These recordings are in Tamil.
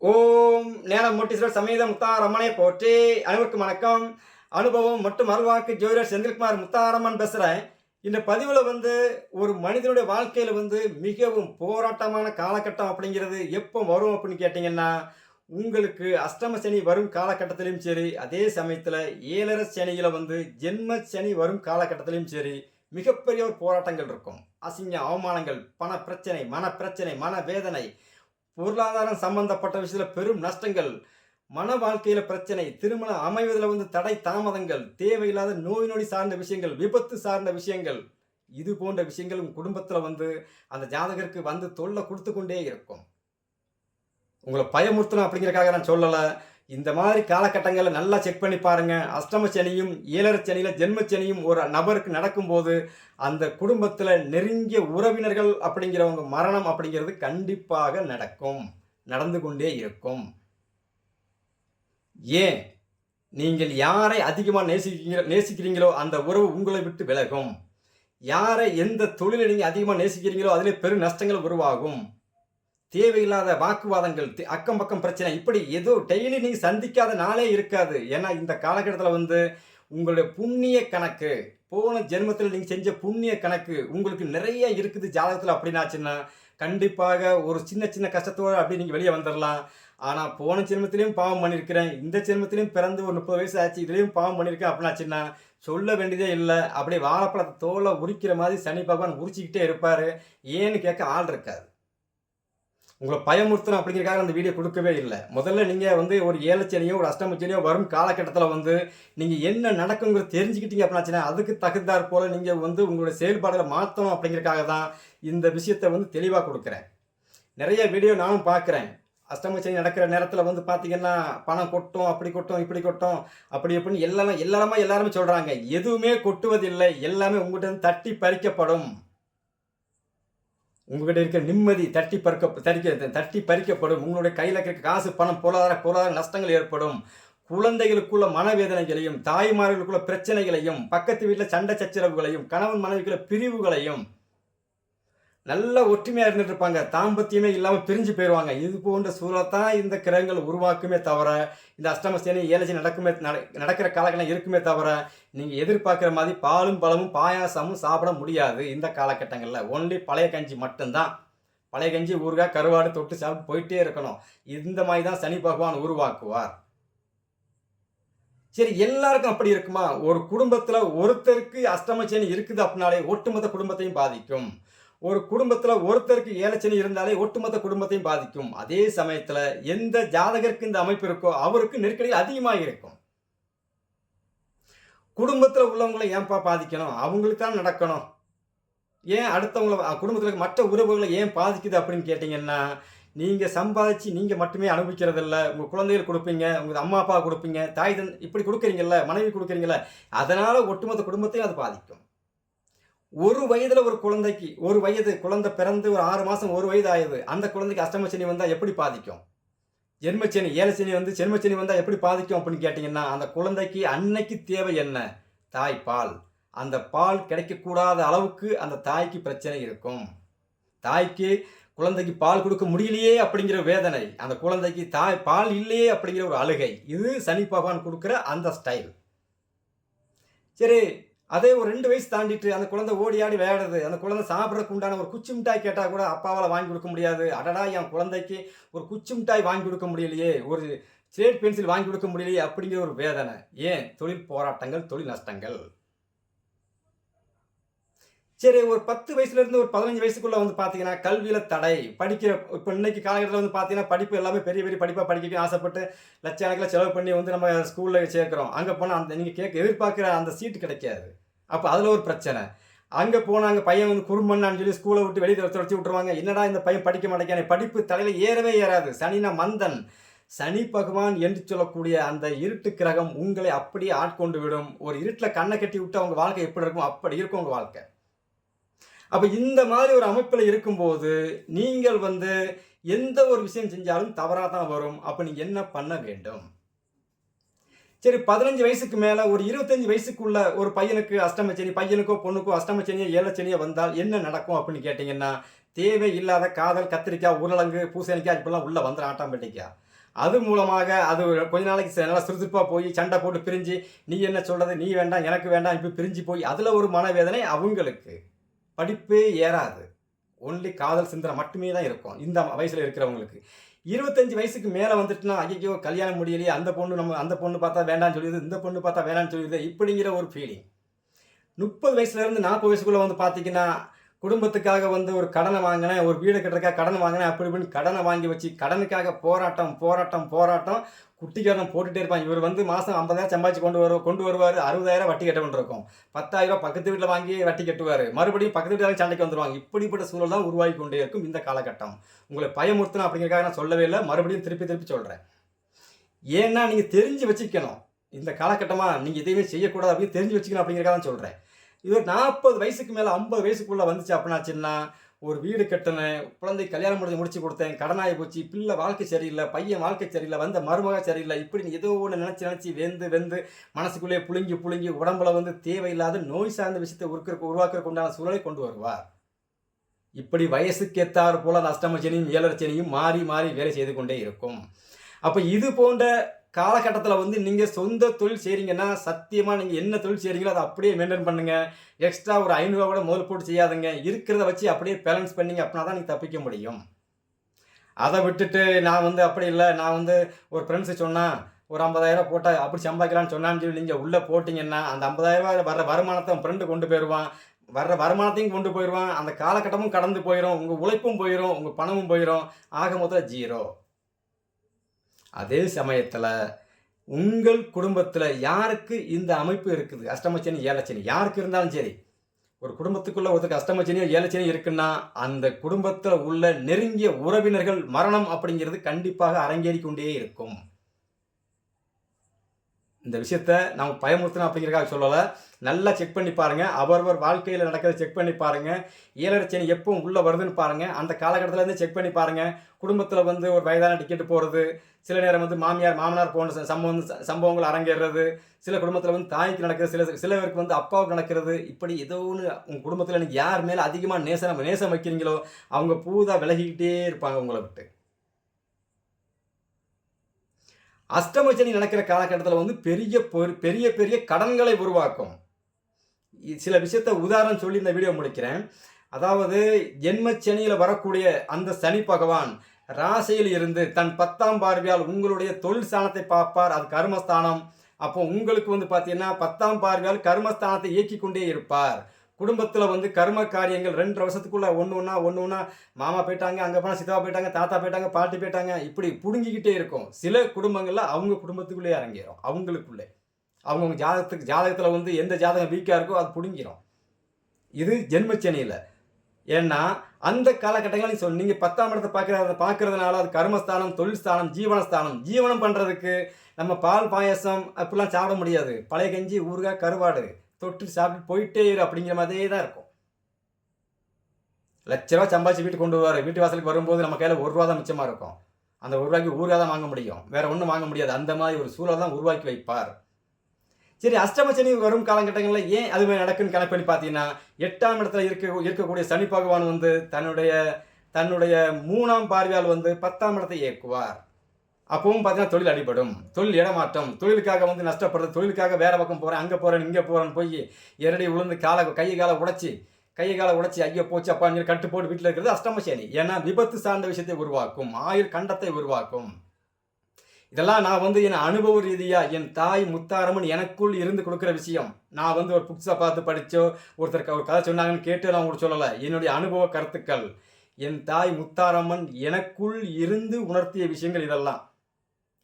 ஓம் நேரம் மூட்டீஸ்வரர் சமேத முத்தாரம்மனை போற்றி. அனைவருக்கும் வணக்கம். அனுபவம் மற்றும் அருள்வாக்கு ஜோதிடர் செந்தில்குமார் முத்தாரம்மன் பேசுகிறேன் இந்த பதிவில் வந்து ஒரு மனிதனுடைய வாழ்க்கையில் வந்து மிகவும் போராட்டமான காலகட்டம் அப்படிங்கிறது எப்போ வரும் அப்படின்னு கேட்டிங்கன்னா உங்களுக்கு அஷ்டம சனி வரும் காலகட்டத்திலையும் சரி அதே சமயத்தில் ஏழரை சனியில் வந்து ஜென்ம சனி வரும் காலகட்டத்திலையும் சரி மிகப்பெரிய ஒரு போராட்டங்கள் இருக்கும். அசிங்க அவமானங்கள் பண பிரச்சனை மன பிரச்சனை மன வேதனை பொருளாதாரம் சம்பந்தப்பட்ட விஷயத்தில் பெரும் நஷ்டங்கள். மன வாழ்க்கையில் பிரச்சனை திருமணம் அமைவதில் வந்து தடை தாமதங்கள் தேவையில்லாத நோய் நொடி சார்ந்த விஷயங்கள் விபத்து சார்ந்த விஷயங்கள். இது போன்ற விஷயங்கள் உங்கள் குடும்பத்தில் வந்து அந்த ஜாதகருக்கு வந்து தொல்லை கொடுத்து கொண்டே இருக்கும். உங்களை பயமுறுத்தணும் அப்படிங்கிறக்காக நான் சொல்லலை. இந்த மாதிரி காலகட்டங்களில் நல்லா செக் பண்ணி பாருங்கள் அஷ்டம சனியும் ஏழரை சனியில் ஜென்ம சனியும் ஒரு நபருக்கு நடக்கும்போது அந்த குடும்பத்தில் நெருங்கிய உறவினர்கள் அப்படிங்கிறவங்க மரணம் அப்படிங்கிறது கண்டிப்பாக நடக்கும். நடந்து கொண்டே இருக்கும். ஏன்? நீங்கள் யாரை அதிகமாக நேசிக்கிறீங்க நேசிக்கிறீங்களோ அந்த உறவு உங்களை விட்டு விலகும். யாரை எந்த தொழிலை நீங்கள் அதிகமாக நேசிக்கிறீங்களோ அதிலே பெரும் நஷ்டங்கள் உருவாகும். தேவையில்லாத வாக்குவாதங்கள் அக்கம் பக்கம் பிரச்சனை. இப்படி ஏதோ டெய்லி நீங்கள் சந்திக்காத நாளே இருக்காது. ஏன்னா இந்த காலகட்டத்தில் வந்து உங்களுடைய புண்ணிய கணக்கு போன ஜென்மத்தில் நீங்கள் செஞ்ச புண்ணிய கணக்கு உங்களுக்கு நிறைய இருக்குது ஜாதகத்தில் அப்படின்னாச்சுன்னா கண்டிப்பாக ஒரு சின்ன சின்ன கஷ்டத்தோடு அப்படி நீங்கள் வெளியே வந்துடலாம் ஆனால் போன ஜென்மத்திலையும் பாவம் பண்ணியிருக்கிறேன் இந்த ஜென்மத்திலையும் பிறந்து ஒரு முப்பது வயசு ஆச்சு இதுலேயும் பாவம் பண்ணியிருக்கேன் அப்படின்னாச்சுன்னா சொல்ல வேண்டியதே இல்லை. அப்படியே வாழைப்பழத்தை தோலை உரிக்கிற மாதிரி சனி பகவான் உரிச்சிக்கிட்டே இருப்பார். ஏன்னு கேட்க ஆள் இருக்காது. உங்களை பயமுறுத்தணும் அப்படிங்கிறக்காக அந்த வீடியோ கொடுக்கவே இல்லை. முதல்ல நீங்கள் வந்து ஒரு ஏழச்சனியோ ஒரு அஷ்டமச்சனியோ வரும் காலகட்டத்தில் வந்து நீங்கள் என்ன நடக்குங்கிறத தெரிஞ்சுக்கிட்டீங்க அப்படின்னாச்சுன்னா அதுக்கு தகுந்தாற் போல் நீங்கள் வந்து உங்களுடைய செயல்பாடுகளை மாற்றணும் அப்படிங்கிறக்காக தான் இந்த விஷயத்தை வந்து தெளிவாக கொடுக்குறேன். நிறைய வீடியோ நானும் பார்க்குறேன். அஷ்டமச்சனி நடக்கிற நேரத்தில் வந்து பார்த்தீங்கன்னா பணம் கொட்டும் அப்படி கொட்டும் இப்படி கொட்டும் அப்படி எப்படின்னு எல்லாரும் எல்லாருமே எல்லாருமே சொல்கிறாங்க எதுவுமே கொட்டுவதில்லை. எல்லாமே உங்கள்கிட்ட தட்டி பறிக்கப்படும். உங்ககிட்ட இருக்க நிம்மதி தட்டி பறிக்க தறிக்க தட்டி பறிக்கப்படும். உங்களுடைய கையில் இருக்கிற காசு பணம் பொருளாதார பொருளாதார நஷ்டங்கள் ஏற்படும். குழந்தைகளுக்குள்ள மனவேதனைகளையும் தாய்மார்களுக்குள்ள பிரச்சனைகளையும் பக்கத்து வீட்டில் சண்டை சச்சரவுகளையும் கணவன் மனைவிக்குள்ள பிரிவுகளையும் நல்ல ஒற்றுமையாக இருந்துட்டு இருப்பாங்க. தாம்பத்தியமே இல்லாமல் பிரிஞ்சு போயிடுவாங்க இது போன்ற சூழலை தான் இந்த கிரகங்கள் உருவாக்குமே தவிர இந்த அஷ்டமசேனி ஏழைச்சி நடக்குமே நட- நடக்கிற காலகட்டம் இருக்குமே தவிர நீங்கள் எதிர்பார்க்குற மாதிரி பாலும் பழமும் பாயாசமும் சாப்பிட முடியாது இந்த காலகட்டங்களில். ஒன்லி பழைய கஞ்சி மட்டும்தான். பழைய கஞ்சி ஊறுகாய் கருவாடு தொட்டு சாப்பிட்டு போயிட்டே இருக்கணும். இந்த மாதிரி தான் சனி பகவான் உருவாக்குவார். சரி எல்லாருக்கும் அப்படி இருக்குமா? ஒரு குடும்பத்தில் ஒருத்தருக்கு அஷ்டமசேனி இருக்குது அப்படின்னாலே ஒட்டுமொத்த குடும்பத்தையும் பாதிக்கும். ஒரு குடும்பத்தில் ஒருத்தருக்கு ஏலச்சனி இருந்தாலே ஒட்டுமொத்த குடும்பத்தையும் பாதிக்கும். அதே சமயத்தில் எந்த ஜாதகருக்கு இந்த அமைப்பு இருக்கோ அவருக்கு நெருக்கடி அதிகமாக இருக்கும். குடும்பத்தில் உள்ளவங்களை ஏன்பா பாதிக்கணும்? அவங்களுக்கு தான் நடக்கணும். ஏன் அடுத்தவங்களை குடும்பத்தில் மற்ற உறவுகளை ஏன் பாதிக்குது அப்படின்னு கேட்டிங்கன்னா நீங்கள் சம்பாதிச்சு நீங்கள் மட்டுமே அனுபவிக்கிறதில்ல. உங்கள் குழந்தைகள் கொடுப்பீங்க உங்கள் அம்மா அப்பா கொடுப்பீங்க தாய் தன் இப்படி கொடுக்குறீங்கல்ல மனைவி கொடுக்குறீங்கள அதனால் ஒட்டுமொத்த குடும்பத்தையும் அது பாதிக்கும். ஒரு வயதில் ஒரு குழந்தைக்கு ஒரு வயது குழந்தை பிறந்து ஒரு ஆறு மாதம் ஒரு வயது ஆயுது அந்த குழந்தைக்கு அஷ்டமச்சனி வந்தால் எப்படி பாதிக்கும்? ஜென்மச்சனி ஏழச்சனி வந்து ஜென்மச்சனி வந்தால் எப்படி பாதிக்கும் அப்படின்னு கேட்டிங்கன்னா அந்த குழந்தைக்கு அன்னைக்கு தேவை என்ன? தாய்ப்பால் அந்த பால் கிடைக்கக்கூடாத அளவுக்கு அந்த தாய்க்கு பிரச்சனை இருக்கும். தாய்க்கு குழந்தைக்கு பால் கொடுக்க முடியலையே அப்படிங்கிற வேதனை. அந்த குழந்தைக்கு தாய் பால் இல்லையே அப்படிங்கிற ஒரு அழுகை. இது சனி பகவான் கொடுக்குற அந்த ஸ்டைல் சரி அதே ஒரு ரெண்டு வயசு தாண்டிட்டு அந்த குழந்தை ஓடி ஆடி விளையாடுது அந்த குழந்தை சாப்பிட்றதுக்கு உண்டான ஒரு குச்சி மிட்டாய் கேட்டால் கூட அப்பாவால் வாங்கி கொடுக்க முடியாது. அடடா என் குழந்தைக்கு ஒரு குச்சி மிட்டாய் வாங்கி கொடுக்க முடியலையே ஒரு ஸ்லேட் பென்சில் வாங்கி கொடுக்க முடியலையே அப்படிங்கிற ஒரு வேதனை. ஏன்? தொழில் போராட்டங்கள் தொழில் நஷ்டங்கள். சரி ஒரு பத்து வயசுலேருந்து ஒரு பதினஞ்சு வயசுக்குள்ளே வந்து பார்த்தீங்கன்னா கல்வியில் தடை. படிக்கிற இப்போ இன்னைக்கு காலகட்டத்தில் வந்து பார்த்தீங்கன்னா படிப்பு எல்லாமே பெரிய பெரிய படிப்பாக படிக்க ஆசைப்பட்டு லட்சக்கணக்கில் செலவு பண்ணி வந்து நம்ம ஸ்கூலில் சேர்க்குறோம். அங்கே போனால் அந்த நீங்கள் கேட்க எதிர்பார்க்குற அந்த சீட்டு கிடைக்காது. அப்போ அதில் ஒரு பிரச்சனை. அங்கே போனாங்க பையன் வந்து குறும்பண்ணான்னு சொல்லி ஸ்கூலை விட்டு வெளியே துரத்தி விட்டுருவாங்க. என்னடா இந்த பையன் படிக்க மாட்டேங்கானே படிப்பு தலையில் ஏறவே ஏறாது. சனினா மந்தன். சனி பகவான் என்று சொல்லக்கூடிய அந்த இருட்டு கிரகம் உங்களை அப்படியே ஆட்கொண்டு விடும். ஒரு இருட்டில் கண்ணை கட்டி விட்டு அவங்க வாழ்க்கை எப்படி இருக்கும்? அப்படி இருக்கும் உங்கள் வாழ்க்கை. அப்போ இந்த மாதிரி ஒரு அமைப்பில் இருக்கும்போது நீங்கள் வந்து எந்த ஒரு விஷயம் செஞ்சாலும் தவறாக தான் வரும். அப்போ நீங்கள் என்ன பண்ண வேண்டும்? சரி பதினஞ்சு வயசுக்கு மேலே ஒரு இருபத்தஞ்சு வயசுக்குள்ள ஒரு பையனுக்கு அஷ்டமச்சனி பையனுக்கோ பொண்ணுக்கோ அஷ்டமச்சனியோ ஏழச்சனியோ வந்தால் என்ன நடக்கும் அப்படின்னு கேட்டிங்கன்னா தேவை இல்லாத காதல் கத்திரிக்காய் உருளங்கு பூசணிக்காய் இப்படிலாம் உள்ளே வந்துடும் ஆட்டோமேட்டிக்காக அது மூலமாக அது கொஞ்ச நாளைக்கு நல்லா சுறுசுறுப்பாக போய் சண்டை போட்டு பிரிஞ்சு நீ என்ன சொல்கிறது நீ வேண்டாம் எனக்கு வேண்டாம் இப்படி பிரிஞ்சு போய் அதில் ஒரு மனவேதனை அவங்களுக்கு. படிப்பே ஏறாது. ஒன்லி காதல் சிந்தனை மட்டுமே தான் இருக்கும் இந்த வயசில் இருக்கிறவங்களுக்கு. இருபத்தஞ்சு வயசுக்கு மேலே வந்துட்டுனா ஐயோ கல்யாணம் முடியலையே அந்த பொண்ணு நம்ம அந்த பொண்ணு பார்த்தா வேண்டாம்னு சொல்லிடுது இந்த பொண்ணு பார்த்தா வேண்டாம்னு சொல்லிடுது இப்படிங்கிற ஒரு ஃபீலிங் முப்பது வயசுலேருந்து நாற்பது வயசுக்குள்ளே வந்து பார்த்தீங்கன்னா குடும்பத்துக்காக வந்து ஒரு கடனை வாங்கினேன் ஒரு வீடு கட்டுறதுக்காக கடன் வாங்கினேன் அப்படி இப்படின்னு கடனை வாங்கி வச்சு கடனுக்காக போராட்டம் போராட்டம் போராட்டம் குட்டிக்காரன் போட்டுகிட்டே இருப்பான். இவர் வந்து மாதம் ஐம்பதாயிரம் சம்பாதிச்சு கொண்டு வரும் கொண்டு வருவார். அறுபதாயிரம் வட்டி கட்ட இருக்கும் பத்தாயிரம் பக்கத்து வீட்டில் வாங்கி வட்டி கட்டுவார். மறுபடியும் பக்கத்து வீட்டில் சண்டைக்கு வந்துடுவாங்க இப்படிப்பட்ட சூழல் தான் உருவாகி கொண்டே இருக்கும் இந்த காலகட்டம். உங்களை பயமுறுத்தணும் அப்படிங்கிறக்காக நான் சொல்லவே இல்லை. மறுபடியும் திருப்பி திருப்பி சொல்கிறேன் ஏன்னா நீங்கள் தெரிஞ்சு வச்சுக்கணும். இந்த காலகட்டமாக நீங்கள் எதையுமே செய்யக்கூடாது அப்படின்னு தெரிஞ்சு வச்சுக்கணும் அப்படிங்கிறக்காக தான் சொல்கிறேன் இது ஒரு நாற்பது வயசுக்கு மேலே ஐம்பது வயசுக்குள்ளே வந்துச்சு அப்படின்னாச்சுன்னா ஒரு வீடு கட்டினேன் குழந்தை கல்யாணம் முடிஞ்சு முடிச்சு கொடுத்தேன் கடனாகி போச்சு பிள்ளை வாழ்க்கை சரியில்லை பையன் வாழ்க்கை சரியில்லை வந்த மருமக சரியில்லை இப்படி ஏதோ ஒன்று நினச்சி நினச்சி வெந்து வெந்து மனசுக்குள்ளே புழுங்கி புழுங்கி உடம்புல வந்து தேவையில்லாத நோய் சார்ந்த விஷயத்தை உருக்கிற உருவாக்குறதுக்கு உண்டான சூழலை கொண்டு வருவார். இப்படி வயசுக்கேத்தாறு போல அந்த அஷ்டமச்சனியும் ஏழரச்சனியும் மாறி மாறி வேலை செய்து கொண்டே இருக்கும். அப்போ இது போன்ற காலகட்டத்தில் வந்து நீங்கள் சொந்த தொழில் செய்கிறீங்கன்னா சத்தியமாக நீங்கள் என்ன தொழில் செய்கிறீங்களோ அதை அப்படியே மெயின்டைன் பண்ணுங்கள் எக்ஸ்ட்ரா ஒரு ஐநூறுரூவா கூட முதல் போட்டு செய்யாதுங்க. இருக்கிறத வச்சு அப்படியே பேலன்ஸ் பண்ணிங்க அப்படின்னா தான் நீங்கள் தப்பிக்க முடியும். அதை விட்டுட்டு நான் வந்து அப்படி இல்லை. நான் வந்து ஒரு ஃப்ரெண்ட்ஸு சொன்னால் ஒரு ஐம்பதாயிரம் போட்டால் அப்படி சம்பாதிக்கலாம்னு சொன்னான்னு சொல்லி நீங்கள் உள்ளே போட்டிங்கன்னா அந்த ஐம்பதாயிரம் வர வருமானத்தை உன் ஃப்ரெண்டு கொண்டு போயிடுவான் வர்ற வருமானத்தையும் கொண்டு போயிடுவான் அந்த காலகட்டமும் கடந்து போயிடும் உங்கள் உழைப்பும் போயிடும் உங்கள் பணமும் போயிடும் ஆக மொத்தம் ஜீரோ அதே சமயத்தில் உங்கள் குடும்பத்தில் யாருக்கு இந்த அமைப்பு இருக்குது? அஷ்டமச்சனி ஏலச்சனி யாருக்கு இருந்தாலும் சரி. ஒரு குடும்பத்துக்குள்ள ஒருத்தருக்கு அஷ்டமச்சனியோ ஏலச்சனியோ இருக்குன்னா அந்த குடும்பத்தில் உள்ள நெருங்கிய உறவினர்கள் மரணம் அப்படிங்கிறது கண்டிப்பாக அரங்கேறி கொண்டே இருக்கும். இந்த விஷயத்த நம்ம பயமுறுத்தணும் அப்படிங்கிறதுக்காக சொல்லலை. நல்லா செக் பண்ணி பாருங்கள் அவரவர் வாழ்க்கையில் நடக்கிறத செக் பண்ணி பாருங்கள் ஏழரச்சனி எப்பவும் உள்ளே வருதுன்னு பாருங்கள் அந்த காலகட்டத்திலேருந்து செக் பண்ணி பாருங்க. குடும்பத்தில் வந்து ஒரு வயதான டிக்கெட் போகிறது சில நேரம் வந்து மாமியார் மாமனார் போன்ற சம்பவம் ச- சம்பவங்கள் அரங்கேறது சில குடும்பத்தில் வந்து தாய்க்கு நடக்கிறது. சில சில பேருக்கு வந்து அப்பாவுக்கு நடக்கிறது. இப்படி ஏதோ ஒன்று உங்கள் குடும்பத்தில் எனக்கு யார் மேலே அதிகமாக நேசம் நேசம் வைக்கிறீங்களோ அவங்க பூதா விலகிக்கிட்டே இருப்பாங்க உங்களை விட்டு. அஷ்டமசனி நடக்கிற காலகட்டத்தில் வந்து பெரிய பெரிய பெரிய கடன்களை உருவாக்கும். சில விஷயத்த உதாரணம் சொல்லி இந்த வீடியோ முடிக்கிறேன். அதாவது ஜென்மச்சனியில் வரக்கூடிய அந்த சனி பகவான் ராசியில் இருந்து தன் பத்தாம் பார்வையால் உங்களுடைய தொழில் ஸ்தானத்தை பார்ப்பார். அது கர்மஸ்தானம். அப்போ உங்களுக்கு வந்து பார்த்தீங்கன்னா பத்தாம் பார்வையால் கர்மஸ்தானத்தை இயக்கி கொண்டே இருப்பார். குடும்பத்தில் வந்து கர்ம காரியங்கள் ரெண்டு வருஷத்துக்குள்ள ஒன்று ஒன்றா ஒன்று ஒன்றா மாமா போயிட்டாங்க அங்கே போனால் சித்தா போயிட்டாங்க தாத்தா போயிட்டாங்க பாட்டி போயிட்டாங்க இப்படி புடுங்கிக்கிட்டே இருக்கும். சில குடும்பங்களில் அவங்க குடும்பத்துக்குள்ளே இறங்கிடும் அவங்களுக்குள்ளே. அவங்கவுங்க ஜாதகத்துக்கு ஜாதகத்தில் வந்து எந்த ஜாதகம் வீக்காக இருக்கோ அது பிடுங்கிரும். இது ஜென்மச்சனியில். ஏன்னா அந்த காலகட்டங்களில் நீ சொல் நீங்கள் பத்தாம் இடத்தை பார்க்குற பார்க்கறதுனால அது கர்மஸ்தானம் தொழில் ஸ்தானம் ஜீவனஸ்தானம். ஜீவனம் பண்ணுறதுக்கு நம்ம பால் பாயசம் அப்படிலாம் சாப்பிட முடியாது. பழைய கஞ்சி ஊறுகாய் கருவாடு. தொட்டு சாப்பிட்டு போயிட்டே இரு அப்படிங்கிற மாதிரியே தான் இருக்கும். லட்ச ரூபா சம்பாதிச்சு வீட்டுக்கு கொண்டு வருவார். வீட்டு வாசலுக்கு வரும்போது நம்ம கையில் ஒரு ரூபா தான் மிச்சமாக இருக்கும். அந்த ஒரு ரூபாய்க்கு ஊறுகாய் தான் வாங்க முடியும். வேற ஒன்றும் வாங்க முடியாது. அந்த மாதிரி ஒரு சூழல் தான் உருவாக்கி வைப்பார். சரி அஷ்டமச்சனி வரும் காலகட்டங்களில் ஏன் அது மாதிரி நடக்குன்னு கணக்கு பண்ணி பார்த்தீங்கன்னா எட்டாம் இடத்துல இருக்க இருக்கக்கூடிய சனி பகவான் வந்து தன்னுடைய தன்னுடைய மூணாம் பார்வையால் வந்து பத்தாம் இடத்தை இயக்குவார். அப்பவும் பார்த்தீங்கன்னா தொழில் அடிபடும். தொழில் இடமாற்றம். தொழிலுக்காக வந்து நஷ்டப்படுறது தொழிலுக்காக வேறு பக்கம் போகிறேன் அங்கே போகிறேன் இங்கே போகிறேன்னு போய் இரடி உளுந்து காலை கையை காலை உடைச்சி கையை காலை உடைச்சி ஐயோ போச்சு அப்பா நீ கட்டு போட்டு வீட்டில் இருக்கிறது அஷ்டமசேனி ஏன்னா விபத்து சார்ந்த விஷயத்தை உருவாக்கும் ஆயுள் கண்டத்தை உருவாக்கும். இதெல்லாம் நான் வந்து என் அனுபவ ரீதியாக என் தாய் முத்தாரம்மன் எனக்குள் இருந்து கொடுக்குற விஷயம். நான் வந்து ஒரு புக்ஸை பார்த்து படித்தோ ஒருத்தர் ஒரு கதை சொன்னாங்கன்னு கேட்டு நான் உங்களுக்கு சொல்லலை. என்னுடைய அனுபவ கருத்துக்கள். என் தாய் முத்தாரம்மன் எனக்குள் இருந்து உணர்த்திய விஷயங்கள் இதெல்லாம்.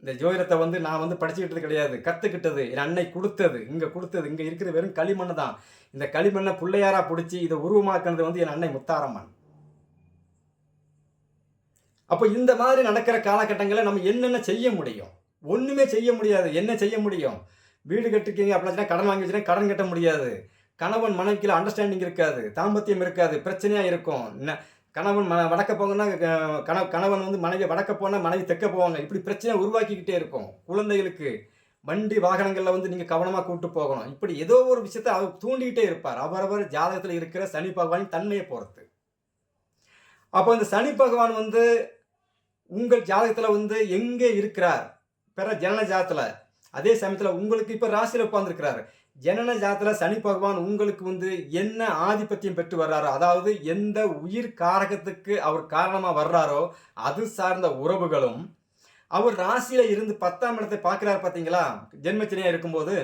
இந்த ஜோதிடத்தை வந்து நான் வந்து படிச்சுக்கிட்டது கிடையாது. கற்றுக்கிட்டது என் அன்னை கொடுத்தது. இங்கே கொடுத்தது இங்கே இருக்கிற வெறும் களிமண் தான். இந்த களிமண்ணை பிள்ளையாராக பிடிச்சி இதை உருவமாக்குனது வந்து என் அன்னை முத்தாரம்மன். அப்போ இந்த மாதிரி நடக்கிற காலகட்டங்களில் நம்ம என்னென்ன செய்ய முடியும்? ஒன்றுமே செய்ய முடியாது. என்ன செய்ய முடியும்? வீடு கட்டிருக்கீங்க அப்படின்னா கடன் வாங்கி வச்சுன்னா கடன் கட்ட முடியாது. கணவன் மனைவிக்கில் அண்டர்ஸ்டாண்டிங் இருக்காது. தாம்பத்தியம் இருக்காது. பிரச்சனையாக இருக்கும். கணவன் ம வடக்க போங்கன்னா கண கணவன் வந்து மனைவி வடக்க போனால் மனைவி தெற்க போவாங்க. இப்படி பிரச்சனை உருவாக்கிக்கிட்டே இருக்கும். குழந்தைகளுக்கு வண்டி வாகனங்களில் வந்து நீங்கள் கவனமாக கூப்பிட்டு போகணும். இப்படி ஏதோ ஒரு விஷயத்தை அவர் தூண்டிக்கிட்டே இருப்பார். அவரவர் ஜாதகத்தில் இருக்கிற சனி பகவான் தன்மையை போகிறது அப்போ இந்த சனி பகவான் வந்து உங்கள் ஜாதகத்தில் வந்து எங்கே இருக்கிறார்? பிற ஜனன ஜாதத்தில். அதே சமயத்தில் உங்களுக்கு இப்போ ராசியில் உட்கார்ந்துருக்கிறார். ஜனன ஜாதத்தில் சனி பகவான் உங்களுக்கு வந்து என்ன ஆதிபத்தியம் பெற்று வர்றாரோ அதாவது எந்த உயிர் காரகத்துக்கு அவர் காரணமாக வர்றாரோ அது சார்ந்த உறவுகளும் அவர் ராசியில் இருந்து பத்தாம் இடத்தை பார்க்குறாரு பார்த்தீங்களா? ஜென்மச்சனியாக இருக்கும்போது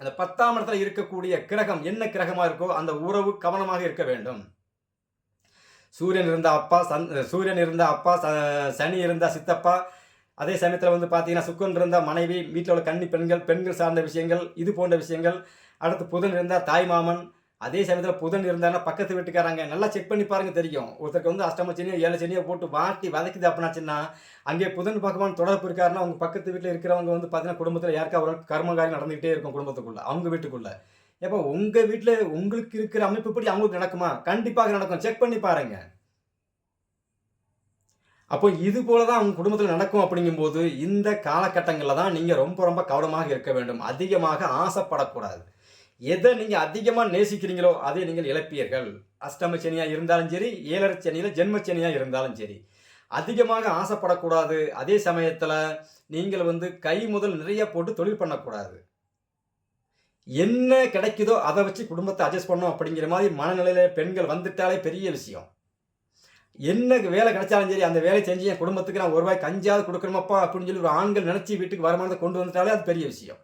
அந்த பத்தாம் இடத்துல இருக்கக்கூடிய கிரகம் என்ன கிரகமாக இருக்கோ அந்த உறவு கவனமாக இருக்க வேண்டும். சூரியன் இருந்த அப்பா சந் சூரியன் இருந்த அப்பா ச- சனி இருந்த சித்தப்பா அதே சமயத்தில் வந்து பார்த்தீங்கன்னா சுக்கன் இருந்தால் மனைவி வீட்டில் உள்ள கன்னி பெண்கள் பெண்கள் சார்ந்த விஷயங்கள் இது போன்ற விஷயங்கள். அடுத்து புதன் இருந்தால் தாய் மாமன். அதே சமயத்தில் புதன் இருந்தாலும் பக்கத்து வீட்டுக்காரங்க. நல்லா செக் பண்ணி பாருங்கள் தெரியும். ஒருத்தருக்கு வந்து அஷ்டம சனியோ ஏழு சனியோ போட்டு வாட்டி வதக்குது அப்படின்னாச்சுன்னா அங்கே புதன் பகவான் தொடர்பு இருக்காருன்னா அவங்க பக்கத்து வீட்டில் இருக்கிறவங்க வந்து பார்த்தீங்கன்னா குடும்பத்தில் யாருக்கா ஒரு கர்மகாரியம் நடந்துகிட்டே இருக்கும் குடும்பத்துக்குள்ளே அவங்க வீட்டுக்குள்ளே. எப்போ உங்கள் வீட்டில் உங்களுக்கு இருக்கிற அமைப்பு படி அவங்களுக்கு நடக்குமா? கண்டிப்பாக நடக்கும். செக் பண்ணி பாருங்கள் அப்போ இது போல தான் அவங்க குடும்பத்தில் நடக்கும் அப்படிங்கும்போது இந்த காலகட்டங்களில் தான் நீங்கள் ரொம்ப ரொம்ப கவனமாக இருக்க வேண்டும். அதிகமாக ஆசைப்படக்கூடாது. எதை நீங்கள் அதிகமாக நேசிக்கிறீங்களோ அதை நீங்கள் இழப்பீர்கள். அஷ்டம சனியாக இருந்தாலும் சரி ஏழரை சனியில் ஜென்ம சனியாக இருந்தாலும் சரி. அதிகமாக ஆசைப்படக்கூடாது. அதே சமயத்தில் நீங்கள் வந்து கை முதல் நிறைய போட்டு தொழில் பண்ணக்கூடாது. என்ன கிடைக்குதோ அதை வச்சு குடும்பத்தை அட்ஜஸ்ட் பண்ணோம் அப்படிங்கிற மாதிரி மனநிலையில் பெண்கள் வந்துட்டாலே பெரிய விஷயம். என்ன வேலை கிடைச்சாலும் சரி அந்த வேலை செஞ்சு என் குடும்பத்துக்கு நான் ஒரு ரூபாய் கஞ்சாவது கொடுக்கணுமாப்பா அப்படின்னு சொல்லி ஒரு ஆண்கள் நினச்சி வீட்டுக்கு வருமானத்தை கொண்டு வந்துட்டாலே அது பெரிய விஷயம்.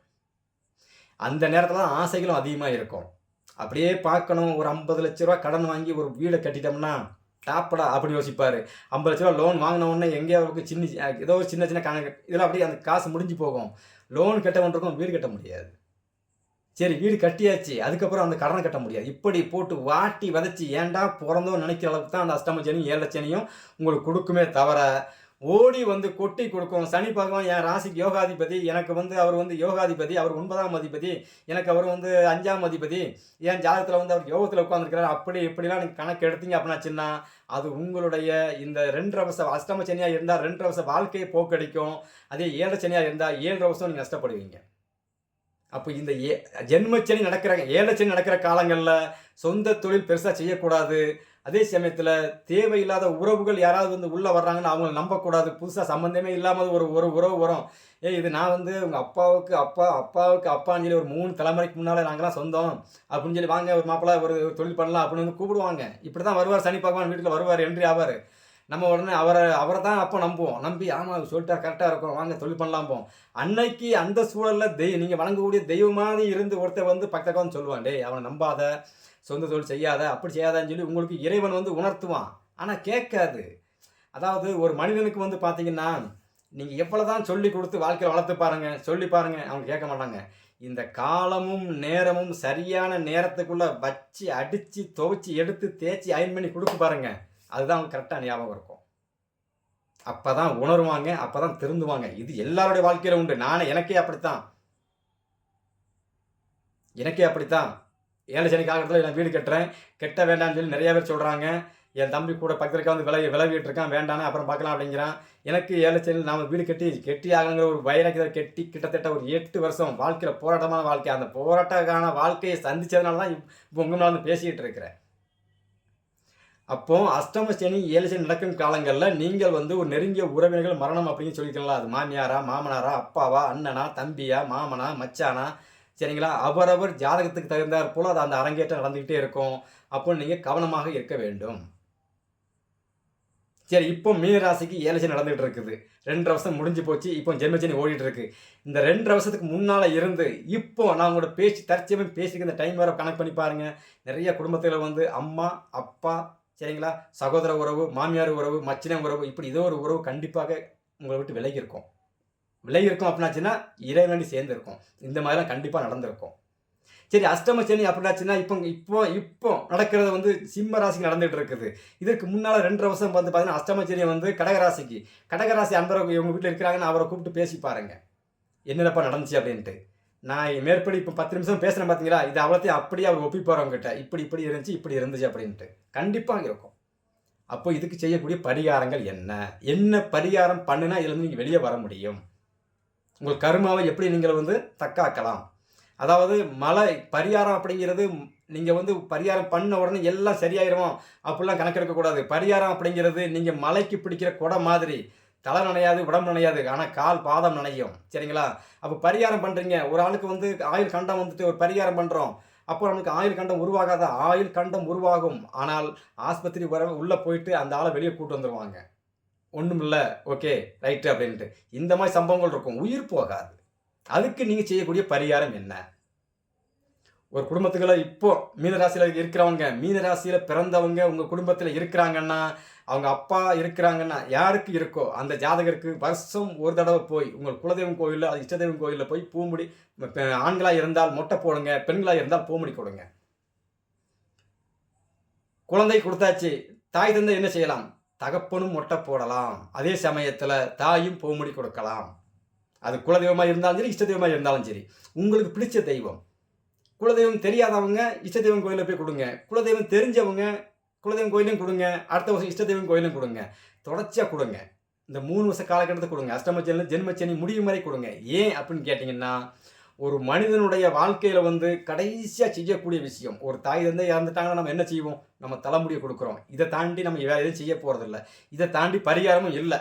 அந்த நேரத்தில் தான் ஆசைகளும் அதிகமாக இருக்கும். அப்படியே பார்க்கணும் ஒரு ஐம்பது லட்ச ரூபா கடன் வாங்கி ஒரு வீடை கட்டிட்டோம்னா டாப்படா அப்படி யோசிப்பார். ஐம்பது லட்ச ரூபா லோன் வாங்கின உடனே எங்கேயோ அவருக்கு சின்ன ஏதோ ஒரு சின்ன சின்ன கணக்கு இதெல்லாம் அப்படியே அந்த காசு முடிஞ்சு போகும். லோன் கட்ட இருக்கும் வீடு கட்ட முடியாது. சரி வீடு கட்டியாச்சு. அதுக்கப்புறம் அந்த கடனை கட்ட முடியாது. இப்படி போட்டு வாட்டி விதைச்சி ஏன்டா பிறந்தோம் நினைக்கிற அளவுக்கு தான் அந்த அஷ்டம சனியும் சனியும் உங்களுக்கு கொடுக்குமே தவிர ஓடி வந்து கொட்டி கொடுக்கும். சனி பகவான் என் ராசிக்கு யோகாதிபதி எனக்கு வந்து அவர் வந்து யோகாதிபதி அவர் ஒன்பதாம் அதிபதி எனக்கு அவர் வந்து அஞ்சாம் அதிபதி என் ஜாதகத்தில் வந்து அவர் யோகத்தில் உட்காந்துருக்கிறார் அப்படி இப்படிலாம் நீங்கள் கணக்கு எடுத்தீங்க அப்படின்னாச்சுன்னா அது உங்களுடைய இந்த ரெண்டரை வருஷம் அஷ்டம சனியாக இருந்தால் ரெண்டரை வருஷம் வாழ்க்கையை போக்கடிக்கும். அதே ஏழரை சனியாக இருந்தால் ஏழு வருஷம் நீங்கள் நஷ்டப்படுவீங்க. அப்போ இந்த ஏ ஜென்மச்சனி நடக்கிற ஏழச்சனி நடக்கிற காலங்களில் சொந்த தொழில் பெருசாக செய்யக்கூடாது. அதே சமயத்தில் தேவையில்லாத உறவுகள் யாராவது வந்து உள்ளே வர்றாங்கன்னு அவங்கள நம்பக்கூடாது. புதுசாக சம்மந்தமே இல்லாமல் ஒரு ஒரு உறவு வரும். ஏ இது நான் வந்து உங்கள் அப்பாவுக்கு அப்பா அப்பாவுக்கு அப்பான்னு சொல்லி ஒரு மூணு தலைமுறைக்கு முன்னால் நாங்களாம் சொந்தம் அப்படின்னு சொல்லி வாங்க ஒரு மாப்பிள்ளை ஒரு தொழில் பண்ணலாம் அப்படின்னு வந்து கூப்பிடுவாங்க. இப்படி தான் வருவார் சனி பகவான் வீட்டில் வருவார் என்றி ஆவார். நம்ம உடனே அவரை அவரை தான் அப்போ நம்புவோம். நம்பி ஆமாம் சொல்லிட்டா கரெக்டாக இருக்கும். வாங்க தொழில் பண்ணலாம் போம் அன்னைக்கு அந்த சூழலில் தெய் நீங்கள் வணங்கக்கூடிய தெய்வமாக இருந்து ஒருத்தர் வந்து பக்கத்தக்கம் வந்து சொல்லுவான். டேய் அவனை நம்பாத சொந்த தொழில் செய்யாத அப்படி செய்யாதான்னு சொல்லி உங்களுக்கு இறைவன் வந்து உணர்த்துவான். ஆனால் கேட்காது. அதாவது ஒரு மனிதனுக்கு வந்து பார்த்தீங்கன்னா நீங்கள் எவ்வளோ தான் சொல்லி கொடுத்து வாழ்க்கையில் வளர்த்து பாருங்கள் சொல்லி பாருங்கள் அவங்க கேட்க மாட்டாங்க. இந்த காலமும் நேரமும் சரியான நேரத்துக்குள்ளே வச்சு அடித்து துவைச்சி எடுத்து தேய்ச்சி அயன் பண்ணி கொடுக்க பாருங்கள் அதுதான் அவங்க கரெக்டாக ஞாபகம் இருக்கும். அப்போ தான் உணருவாங்க அப்போ தான் திருந்துவாங்க. இது எல்லாருடைய வாழ்க்கையில் உண்டு. நானே எனக்கே அப்படித்தான். எனக்கே அப்படித்தான். ஏழை சனி காலத்தில் நான் வீடு கட்டுறேன். கெட்ட வேண்டாம்னு சொல்லி நிறைய பேர் சொல்கிறாங்க என் தம்பி கூட பக்கத்தில் வந்து விலகி விலகிட்டு இருக்கான் வேண்டானே அப்புறம் பார்க்கலாம் அப்படிங்கிறான். எனக்கு ஏழை சனி நாம் வீடு கட்டி கெட்டி ஆகணுங்கிற ஒரு வைராக்கியத்தை கெட்டி கிட்டத்தட்ட ஒரு எட்டு வருஷம் வாழ்க்கையில் போராட்டமான வாழ்க்கை. அந்த போராட்டக்கான வாழ்க்கையை சந்தித்ததுனால தான் இப்போ உங்கள் மேலே வந்து பேசிக்கிட்டு இருக்கிறேன். அப்போ அஷ்டம சனி ஏழு சனி நடக்கும் காலங்களில் நீங்கள் வந்து ஒரு நெருங்கிய உறவினர்கள் மரணம் அப்படின்னு சொல்லிக்கலாம் அது மாமியாரா மாமனாரா அப்பாவா அண்ணனா தம்பியா மாமனா மச்சானா? சரிங்களா? அவரவர் ஜாதகத்துக்கு தகுந்தாற் போல் அது அந்த அரங்கேற்றம் நடந்துக்கிட்டே இருக்கும். அப்போ நீங்கள் கவனமாக இருக்க வேண்டும். சரி இப்போ மீன ராசிக்கு ஏழு சனி நடந்துகிட்டு இருக்குது. ரெண்டு வருஷம் முடிஞ்சு போச்சு இப்போ ஜென்மச்சனி ஓடிட்டு இருக்கு. இந்த ரெண்டு வருஷத்துக்கு முன்னால் இருந்து இப்போ நான் உங்களோட பேச்சு தற்சயமே பேசிக்க இந்த டைம் வேறு கனெக்ட் பண்ணி பாருங்கள் நிறைய குடும்பத்தில் வந்து அம்மா அப்பா சரிங்களா? சகோதர உறவு மாமியார் உறவு மச்சின உறவு இப்படி ஏதோ ஒரு உறவு கண்டிப்பாக உங்களை விட்டு விலகி இருக்கும் விலகி இருக்கும் அப்படின்னாச்சுன்னா இறைவனி சேர்ந்துருக்கும். இந்த மாதிரிலாம் கண்டிப்பாக நடந்திருக்கும். சரி அஷ்டம சனி அப்படின்னாச்சுன்னா இப்போ இப்போ இப்போ நடக்கிறது வந்து சிம்ம ராசிக்கு நடந்துகிட்டு இருக்குது. இதற்கு முன்னால் ரெண்டரை வருஷம் வந்து பார்த்தீங்கன்னா அஷ்டம சனி வந்து கடகராசிக்கு. கடகராசி அன்பர் இவங்க வீட்டில் இருக்கிறாங்கன்னு அவரை கூப்பிட்டு பேசி பாருங்க. என்னென்னப்பா நடந்துச்சு அப்படின்ட்டு. நான் மேற்படி இப்போ பத்து நிமிஷம் பேசுகிறேன் பார்த்தீங்களா இது அவ்வளோத்தையும் அப்படியே அவர் ஒப்பி போகிறவங்ககிட்ட இப்படி இப்படி இருந்துச்சு இப்படி இருந்துச்சு அப்படின்ட்டு. கண்டிப்பாக இருக்கும். அப்போ இதுக்கு செய்யக்கூடிய பரிகாரங்கள் என்ன? என்ன பரிகாரம் பண்ணுனா இதுலேருந்து நீங்கள் வெளியே வர முடியும்? உங்கள் கருமாவை எப்படி நீங்கள் வந்து தக்காக்கலாம்? அதாவது மழை பரிகாரம் அப்படிங்கிறது நீங்கள் வந்து பரிகாரம் பண்ண உடனே எல்லாம் சரியாயிரும்? அப்படிலாம் கணக்கெடுக்கக்கூடாது பரிகாரம் அப்படிங்கிறது நீங்கள் மலைக்கு பிடிக்கிற குடை மாதிரி. தலை நனையாது உடம்பு நனையாது ஆனால் கால் பாதம் நனையும். சரிங்களா? அப்போ பரிகாரம் பண்ணுறீங்க ஒரு ஆளுக்கு வந்து ஆயுள் கண்டம் வந்துட்டு ஒரு பரிகாரம் பண்ணுறோம் அப்போ நமக்கு ஆயுள் கண்டம் உருவாகாத? ஆயுள் கண்டம் உருவாகும். ஆனால் ஆஸ்பத்திரி வர உள்ளே போயிட்டு அந்த ஆளை வெளியே கூட்டு வந்துடுவாங்க ஒன்றும் இல்லை ஓகே ரைட்டு அப்படின்ட்டு. இந்த மாதிரி சம்பவங்கள் இருக்கும். உயிர் போகாது. அதுக்கு நீங்கள் செய்யக்கூடிய பரிகாரம் என்ன? ஒரு குடும்பத்துக்குள்ள இப்போ மீனராசியில் இருக்கிறவங்க மீனராசியில் பிறந்தவங்க உங்கள் குடும்பத்தில் இருக்கிறாங்கன்னா அவங்க அப்பா இருக்கிறாங்கன்னா யாருக்கு இருக்கோ அந்த ஜாதகருக்கு வருஷம் ஒரு தடவை போய் உங்கள் குலதெய்வம் கோயிலில் அது இஷ்டதெய்வம் கோயிலில் போய் பூமுடி ஆண்களாக இருந்தால் மொட்டை போடுங்க பெண்களாக இருந்தால் பூமுடி கொடுங்க குழந்தை கொடுத்தாச்சு தாய் தந்தை என்ன செய்யலாம்? தகப்பனும் மொட்டை போடலாம். அதே சமயத்தில் தாயும் பூமுடி கொடுக்கலாம். அது குலதெய்வமாக இருந்தாலும் சரி இஷ்ட தெய்வமாக இருந்தாலும் சரி. உங்களுக்கு பிடிச்ச தெய்வம். குலதெய்வம் தெரியாதவங்க இஷ்ட தெய்வம் கோயிலில் போய் கொடுங்க. குலதெய்வம் தெரிஞ்சவங்க குலதெய்வம் கோயிலும் கொடுங்க அடுத்த வருஷம் இஷ்டதெய்வம் கோயிலும் கொடுங்க. தொடர்ச்சியாக கொடுங்க. இந்த மூணு வருஷம் காலகட்டத்தை கொடுங்க. அஷ்டமச்சனி ஜென்மச்சனி முடியும் வரை கொடுங்க. ஏன் அப்படின்னு கேட்டிங்கன்னா ஒரு மனிதனுடைய வாழ்க்கையில் வந்து கடைசியாக செய்யக்கூடிய விஷயம் ஒரு தாய் தந்தை இறந்துட்டாங்கன்னா நம்ம என்ன செய்வோம்? நம்ம தலைமுடியை கொடுக்குறோம். இதை தாண்டி நம்ம வேறு எதுவும் செய்ய போகிறதில்ல இதை தாண்டி பரிகாரமும் இல்லை.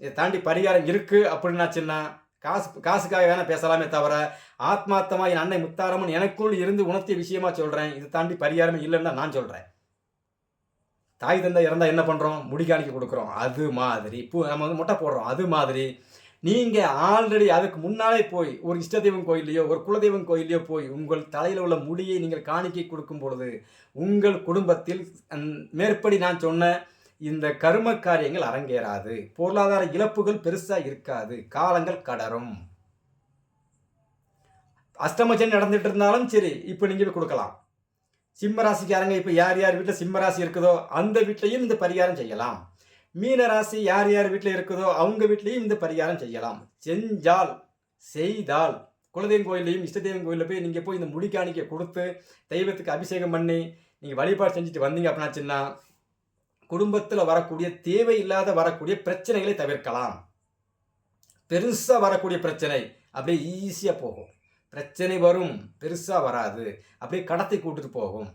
இதை தாண்டி பரிகாரம் இருக்குது அப்படின்னாச்சுன்னா காசு காசுக்காக வேணால் பேசலாமே தவிர ஆத்மார்த்தமாக என் அன்னை முத்தாரமன் எனக்குள் இருந்து உணர்த்திய விஷயமா சொல்கிறேன் இதை தாண்டி பரிகாரமே இல்லைன்னு நான் சொல்கிறேன் தாய் தந்தை இறந்தால் என்ன பண்ணுறோம் முடிக்காணிக்க கொடுக்குறோம். அது மாதிரி. பூ நம்ம வந்து முட்டை போடுறோம். அது மாதிரி. நீங்கள் ஆல்ரெடி அதுக்கு முன்னாலே போய் ஒரு இஷ்ட தெய்வம் கோயிலையோ ஒரு குலதெய்வம் கோயிலையோ போய் உங்கள் தலையில் உள்ள முடியை நீங்கள் காணிக்கை கொடுக்கும் பொழுது உங்கள் குடும்பத்தில் மேற்படி நான் சொன்ன இந்த கரும காரியங்கள் அரங்கேறாது. பொருளாதார இழப்புகள் பெருசாக இருக்காது. காலங்கள் கடரும். அஷ்டமச்சனி நடந்துட்டு இருந்தாலும் சரி இப்போ நீங்கள் கொடுக்கலாம். சிம்ம ராசிக்காரங்க இப்போ யார் யார் வீட்டில் சிம்ம ராசி இருக்குதோ அந்த வீட்லையும் இந்த பரிகாரம் செய்யலாம். மீன ராசி யார் யார் வீட்டில் இருக்குதோ அவங்க வீட்லேயும் இந்த பரிகாரம் செய்யலாம். செஞ்சால் செய்தால். குலதெய்வம் கோயிலையும் இஷ்ட தெய்வம் கோயிலில் போய் நீங்கள் போய் இந்த முடிக்காணிக்கை கொடுத்து தெய்வத்துக்கு அபிஷேகம் பண்ணி நீங்கள் வழிபாடு செஞ்சுட்டு வந்தீங்க அப்படின்னாச்சுன்னா குடும்பத்தில் வரக்கூடிய தேவையில்லாத வரக்கூடிய பிரச்சனைகளை தவிர்க்கலாம். பெருசாக வரக்கூடிய பிரச்சனை அப்படியே ஈஸியாக போகும். பிரச்சனை வரும் பெருசாக வராது. அப்படியே கடத்தி கூட்டிட்டு போகும்.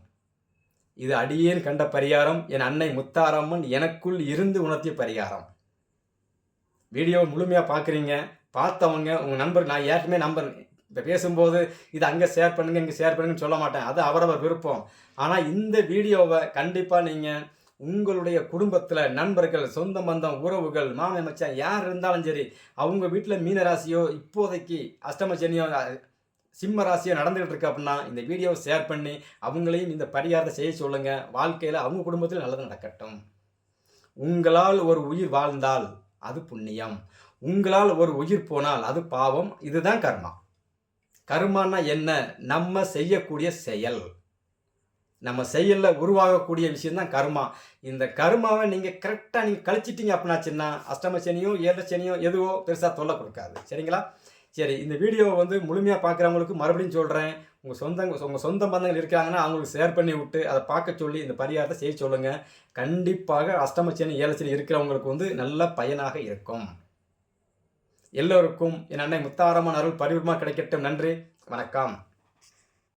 இது அடியேன் கண்ட பரிகாரம். என் அன்னை முத்தாரம்மன் எனக்குள் இருந்து உணர்த்திய பரிகாரம். வீடியோ முழுமையாக பார்க்குறீங்க பார்த்தவங்க உங்கள் நண்பர் நான் ஏற்கனவே நம்பர் இப்போ பேசும்போது இது அங்கே ஷேர் பண்ணுங்கள் இங்கே ஷேர் பண்ணுங்கன்னு சொல்ல மாட்டேன். அது அவரவர் விருப்பம். ஆனால் இந்த வீடியோவை கண்டிப்பாக நீங்கள் உங்களுடைய குடும்பத்தில் நண்பர்கள் சொந்த பந்தம் உறவுகள் மாமன் மச்சான் யார் இருந்தாலும் சரி அவங்க வீட்டில் மீனராசியோ இப்போதைக்கு அஷ்டமச்சனியோ சிம்ம ராசியாக நடந்துகிட்டு இருக்கு அப்படின்னா இந்த வீடியோவை ஷேர் பண்ணி அவங்களையும் இந்த பரிகாரத்தை செய்ய சொல்லுங்க. வாழ்க்கையில் அவங்க குடும்பத்தில் நல்லது நடக்கட்டும். உங்களால் ஒரு உயிர் வாழ்ந்தால் அது புண்ணியம். உங்களால் ஒரு உயிர் போனால் அது பாவம். இதுதான் கர்மா. கர்மானா என்ன? நம்ம செய்யக்கூடிய செயல். நம்ம செயலில் உருவாகக்கூடிய விஷயந்தான் கர்மா. இந்த கர்மாவை நீங்கள் கரெக்டாக நீங்கள் கழிச்சிட்டீங்க அப்படின்னாச்சுன்னா அஷ்டம சனியோ ஏழரை சனியோ எதுவோ பெருசாக தொல்லை கொடுக்காது. சரிங்களா? சரி இந்த வீடியோவை வந்து முழுமையாக பார்க்குறவங்களுக்கு மறுபடியும் சொல்கிறேன் உங்கள் சொந்த உங்கள் சொந்த பந்தங்கள் இருக்காங்கன்னா அவங்களுக்கு ஷேர் பண்ணி விட்டு அதை பார்க்க சொல்லி இந்த பரிகாரத்தை செய்ய சொல்லுங்கள் கண்டிப்பாக அஷ்டமச்சனி ஏழச்சனி இருக்கிறவங்களுக்கு வந்து நல்ல பயனாக இருக்கும். எல்லோருக்கும் என் அன்னை முத்தாரமான அருள் பரிவமாக கிடைக்கட்டும். நன்றி. வணக்கம்.